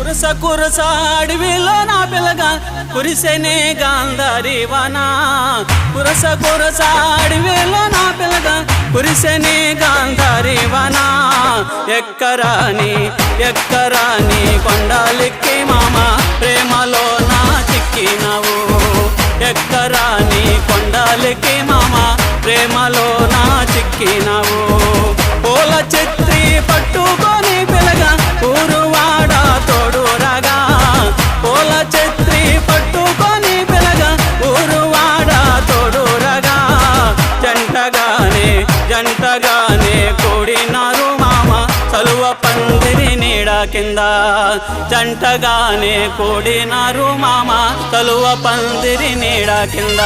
కురస కురస అడవిలో నా పిల్లగా కురిసెనే గాంధారి వానా. కురస కురస అడవిలో నా పిల్లగా కురిసెనే గాంధారి వానా. ఎక్కరాని ఎక్కరాని కొండాలిక్కి మామ ప్రేమలో నా చిక్కినవు. ఎక్కరాని కొండాలిక్కి మామ ప్రేమలో జంటగానే కూడినారు మామ. చలువ పందిరి నీడ కింద జంటగానే కూడినారు మామ. చలువ పందిరి నీడ కింద